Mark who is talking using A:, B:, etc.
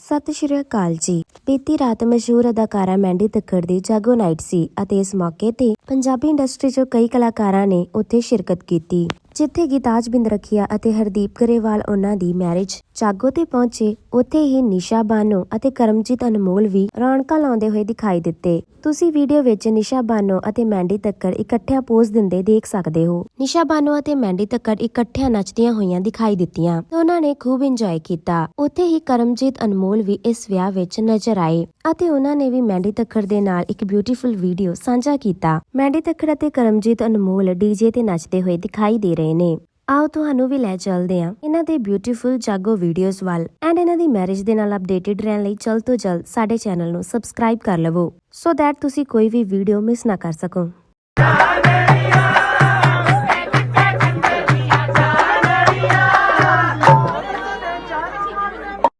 A: ਸਤਿ ਸ਼੍ਰੀ ਅਕਾਲ ਜੀ। ਬੀਤੀ ਰਾਤ ਮਸ਼ਹੂਰ ਅਦਾਕਾਰਾ ਮੈਂਡੀ ਤੱਕੜ ਦੀ ਜਾਗੋ ਨਾਈਟ ਸੀ ਅਤੇ ਇਸ ਮੌਕੇ ਤੇ ਪੰਜਾਬੀ ਇੰਡਸਟਰੀ 'ਚੋਂ ਕਈ ਕਲਾਕਾਰਾਂ ਨੇ ਉੱਥੇ ਸ਼ਿਰਕਤ ਕੀਤੀ। ਜਿੱਥੇ ਗੀਤਾਜ ਬਿੰਦ ਬਿੰਦਰਖੀਆ ਅਤੇ ਹਰਦੀਪ ਗਰੇਵਾਲ ਉਹਨਾਂ ਦੀ ਮੈਰਿਜ ਜਾਗੋ ਤੇ ਪਹੁੰਚੇ, ਉੱਥੇ ਹੀ ਨਿਸ਼ਾ ਬਾਨੋ ਅਤੇ ਕਰਮਜੀਤ ਅਨਮੋਲ ਵੀ ਰੌਣਕਾਂ ਲਾਉਂਦੇ ਹੋਏ ਦਿਖਾਈ ਦਿੱਤੇ। ਤੁਸੀਂ ਵੀਡੀਓ ਵਿੱਚ ਨਿਸ਼ਾ ਬਾਨੋ ਅਤੇ ਮੈਂਡੀ ਤੱਕੜ ਇਕੱਠਿਆਂ ਪੋਜ਼ ਦਿੰਦੇ ਦੇਖ ਸਕਦੇ ਹੋ। ਨਿਸ਼ਾ ਬਾਨੋ ਅਤੇ ਮੈਂਡੀ ਤੱਕੜ ਇਕੱਠਿਆਂ ਨੱਚਦੀਆਂ ਹੋਈਆਂ ਦਿਖਾਈ ਦਿੱਤੀਆਂ ਤੇ ਉਹਨਾਂ ਨੇ ਖੂਬ ਇੰਜੋਏ ਕੀਤਾ। ਉੱਥੇ ਹੀ ਕਰਮਜੀਤ ਅਨਮੋਲ ਵੀ ਇਸ ਵਿਆਹ ਵਿੱਚ ਨਜ਼ਰ ਆਏ ਅਤੇ ਉਹਨਾਂ ਨੇ ਵੀ ਮੈਂਡੀ ਤੱਕੜ ਦੇ ਨਾਲ ਇੱਕ ਬਿਊਟੀਫੁਲ ਵੀਡੀਓ ਸਾਂਝਾ ਕੀਤਾ। ਮੈਂਡੀ ਤੱਕੜ ਅਤੇ ਕਰਮਜੀਤ ਅਨਮੋਲ ਡੀਜੇ ਤੇ ਨੱਚਦੇ ਹੋਏ ਦਿਖਾਈ ਦੇ ਰਹੇ ਨੇ। ਆਓ ਤੁਹਾਨੂੰ ਵੀ ਲੈ ਚੱਲਦੇ ਹਾਂ। ਇਹਨਾਂ ਦੇ ਬਿਊਟੀਫੁਲ ਜਾਗੋ ਵੀਡੀਓਜ਼ ਵੱਲ। ਐਂਡ ਇਹਨਾਂ ਦੀ ਮੈਰਿਜ ਦੇ ਨਾਲ ਅਪਡੇਟਡ ਰਹਿਣ ਲਈ ਜਲਦ ਤੋਂ ਜਲਦ ਸਾਡੇ ਚੈਨਲ ਨੂੰ ਸਬਸਕ੍ਰਾਈਬ ਕਰ ਲਵੋ। ਸੋ ਦੈਟ ਤੁਸੀਂ ਕੋਈ ਵੀ ਵੀਡੀਓ ਮਿਸ ਨਾ ਕਰ ਸਕੋ।